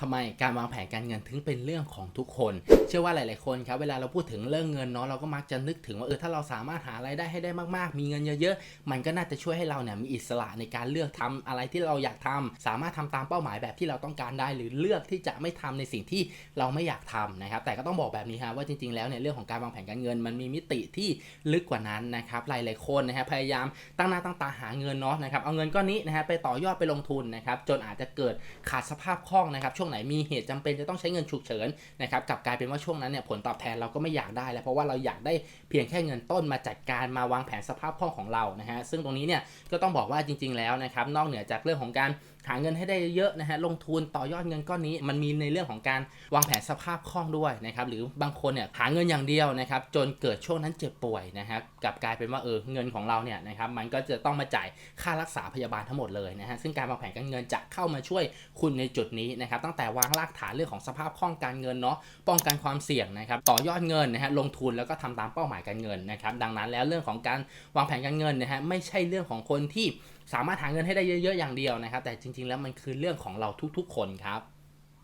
ทำไมการวางแผนการเงินถึงเป็นเรื่องของทุกคน เชื่อว่าหลาย ๆ คนครับเวลาเราพูดถึงเรื่องเงินเนาะเราก็มักจะนึกถึงว่าเออถ้าเราสามารถหารายได้ให้ได้มาก ๆ มีเงินเยอะ ๆ มันก็น่าจะช่วยให้เราเนี่ยมีอิสระในการเลือกทำอะไรที่เราอยากทำสามารถทำตามเป้าหมายแบบที่เราต้องการได้ หรือเลือกที่จะไม่ทำในสิ่งที่เราไม่อยากทำนะครับแต่ก็ต้องบอกแบบนี้ฮะว่าจริง ๆ แล้วเนี่ยเรื่องของการวางแผนการเงิน มันมีมิติที่ลึกกว่านั้นนะครับหลาย ๆ คนนะฮะพยายามตั้งหน้าตั้งตาหาเงินเนาะนะครับเอาเงินก้อนนี้นะฮะไปต่อยอดไปลงทุนนะครับจนอาจจะเกิดขาดสภาพคล่องนะครับช่วงไหนมีเหตุจำเป็นจะต้องใช้เงินฉุกเฉินนะครับกลับกลายเป็นว่าช่วงนั้นเนี่ยผลตอบแทนเราก็ไม่อยากได้แล้วเพราะว่าเราอยากได้เพียงแค่เงินต้นมาจัดการมาวางแผนสภาพคล่องของเรานะฮะซึ่งตรงนี้เนี่ยก็ต้องบอกว่าจริง ๆ แล้วนะครับนอกเหนือจากเรื่องของการหาเงินให้ได้เยอะนะฮะลงทุนต่อยอดเงินก้อนนี้ มันมีในเรื่องของการวางแผนสภาพคล่องด้วยนะครับหรือบางคนเนี่ยหาเงินอย่างเดียวนะครับจนเกิดช่วงนั้นเจ็บป่วยนะครับกลับกลายเป็นว่าเออเงินของเราเนี่ยนะครับมันก็จะต้องมาจ่ายค่ารักษาพยาบาลทั้งหมดเลยนะฮะซึ่งการวางแผนการเงินจะเข้ามาช่วยคุณในจุดนี้นะครับตั้งแต่วางรากฐานเรื่องของสภาพคล่องการเงินเนาะป้องกันความเสี่ยงนะครับต่อยอดเงินนะฮะลงทุนแล้วก็ทำตามเป้าหมายการเงินนะครับดังนั้นแล้วเรื่องของการวางแผนการเงินนะฮะไม่ใช่เรื่องของคนที่สามารถหาเงินให้ได้เยอะ ๆ อย่างเดียวนะครับ แต่จริง ๆ แล้วมันคือเรื่องของเราทุกๆ คนครับ